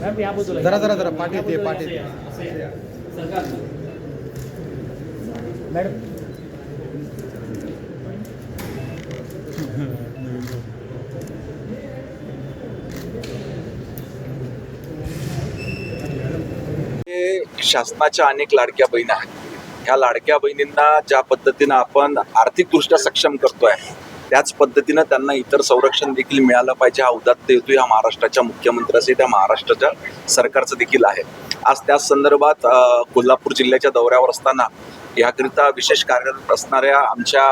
जरा जरा जरा पाठी येते पाठी. मॅडम हे शासनाच्या अनेक लाडक्या बहिणी आहेत. ह्या लाडक्या बहिणींना ज्या पद्धतीनं आपण आर्थिकदृष्ट्या सक्षम करतोय त्याच पद्धतीनं त्यांना इतर संरक्षण देखील मिळालं पाहिजे. हा उदात्त हेतू ह्या महाराष्ट्राच्या मुख्यमंत्र्याचे त्या महाराष्ट्राच्या सरकारचं देखील आहे. आज त्याच संदर्भात कोल्हापूर जिल्ह्याच्या दौऱ्यावर असताना याकरिता विशेष कार्यरत असणाऱ्या आमच्या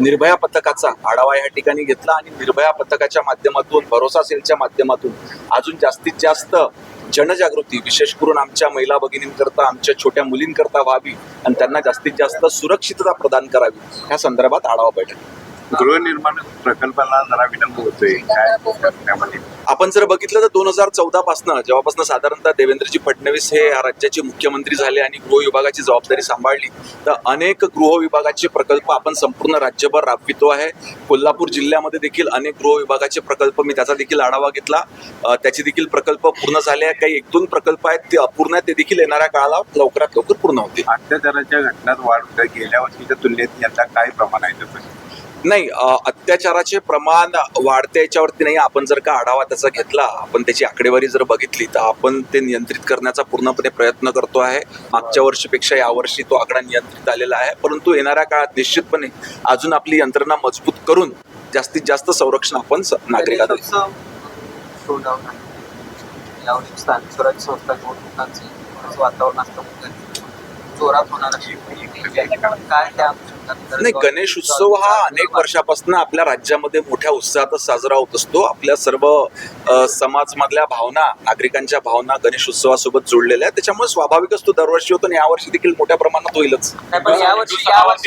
निर्भया पथकाचा आढावा या ठिकाणी घेतला आणि निर्भया पथकाच्या माध्यमातून भरोसा सेलच्या माध्यमातून अजून जास्तीत जास्त जनजागृती विशेष करून आमच्या महिला भगिनींकरता आमच्या छोट्या मुलींकरता व्हावी आणि त्यांना जास्तीत जास्त सुरक्षितता प्रदान करावी या संदर्भात आढावा बैठक गृहनिर्माण प्रकल्पाला जरा विलंब होतोय. काय त्यामध्ये आपण जर बघितलं तर दोन हजार चौदा पासनं जेव्हापासून साधारणतः देवेंद्रजी फडणवीस हे या राज्याचे मुख्यमंत्री झाले आणि गृह विभागाची जबाबदारी सांभाळली तर अनेक गृह विभागाचे प्रकल्प आपण संपूर्ण राज्यभर राबवितो आहे. कोल्हापूर जिल्ह्यामध्ये देखील अनेक गृह विभागाचे प्रकल्प मी त्याचा देखील आढावा घेतला. त्याचे देखील प्रकल्प पूर्ण झाले आहे काही एक दोन प्रकल्प आहेत ते अपूर्ण आहेत ते देखील येणाऱ्या काळात लवकरात लवकर पूर्ण होतील. अत्याचाराच्या घटनात वाढ होत. गेल्या वर्षीच्या तुलनेत यंदा काय प्रमाण आहे? नाही अत्याचाराचे प्रमाण वाढते याच्यावरती नाही. आपण जर का आढावा त्याचा घेतला आपण त्याची आकडेवारी जर बघितली तर आपण ते नियंत्रित करण्याचा पूर्णपणे प्रयत्न करतो आहे. मागच्या वर्षीपेक्षा यावर्षी तो आकडा नियंत्रित आलेला आहे. परंतु येणाऱ्या काळात निश्चितपणे अजून आपली यंत्रणा मजबूत करून जास्तीत जास्त संरक्षण आपण नागरिकांना देऊ. वातावरण नाही गणेश उत्सव हा अनेक वर्षापासून आपल्या राज्यामध्ये मोठ्या उत्साहातच साजरा होत असतो. आपल्या सर्व समाजमधल्या भावना नागरिकांच्या भावना गणेश उत्सवासोबत जोडलेल्या आहेत. त्याच्यामुळे स्वाभाविकच तो दरवर्षी होतो आणि यावर्षी देखील मोठ्या प्रमाणात होईलच.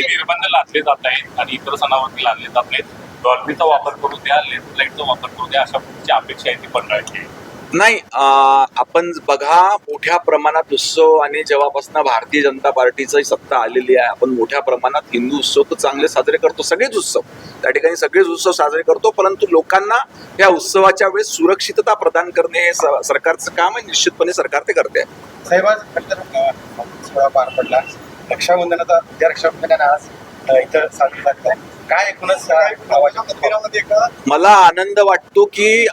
निर्बंध लादले जात आहेत आणि इतर सणावरती लादले जात नाहीत डॉल्बीचा वापर करू द्या लेट लाईटचा वापर करू द्या अशा अपेक्षा आहे ती मंडळाची. नाही आपण बघा मोठ्या प्रमाणात उत्सव आणि जेव्हापासून भारतीय जनता पार्टीची सत्ता आलेली आहे आपण मोठ्या प्रमाणात हिंदू उत्सव तर चांगले साजरे करतो सगळेच उत्सव. त्या ठिकाणी सगळेच उत्सव साजरे करतो परंतु लोकांना या उत्सवाच्या वेळेस सुरक्षितता प्रदान करणे हे स- सरकारचं काम आहे निश्चितपणे सरकार ते करते. आहे साहेब आज पार पडला. रक्षाबंधनाचा उद्या रक्षाबंधन आज. इथं आहे काय एकूणच मला आनंद वाटतो की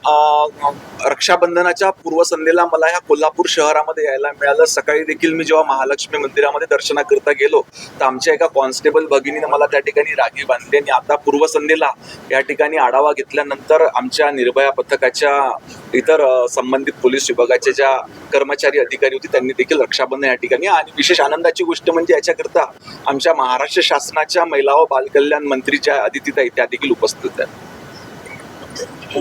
रक्षाबंधनाच्या पूर्वसंध्येला मला ह्या कोल्हापूर शहरामध्ये यायला मिळालं. सकाळी देखील मी जेव्हा महालक्ष्मी मंदिरामध्ये दर्शनाकरता गेलो तर आमच्या एका कॉन्स्टेबल भगिनीने मला त्या ठिकाणी राखी बांधली आणि आता पूर्वसंध्येला या ठिकाणी आढावा घेतल्यानंतर आमच्या निर्भया पथकाच्या इतर संबंधित पोलीस विभागाच्या ज्या कर्मचारी अधिकारी होते त्यांनी देखील रक्षाबंधन या ठिकाणी आणि विशेष आनंदाची गोष्ट म्हणजे याच्याकरता आमच्या महाराष्ट्र शासनाच्या महिला व बालकल्याण मंत्री ज्या अदितीताई त्या देखील उपस्थित आहेत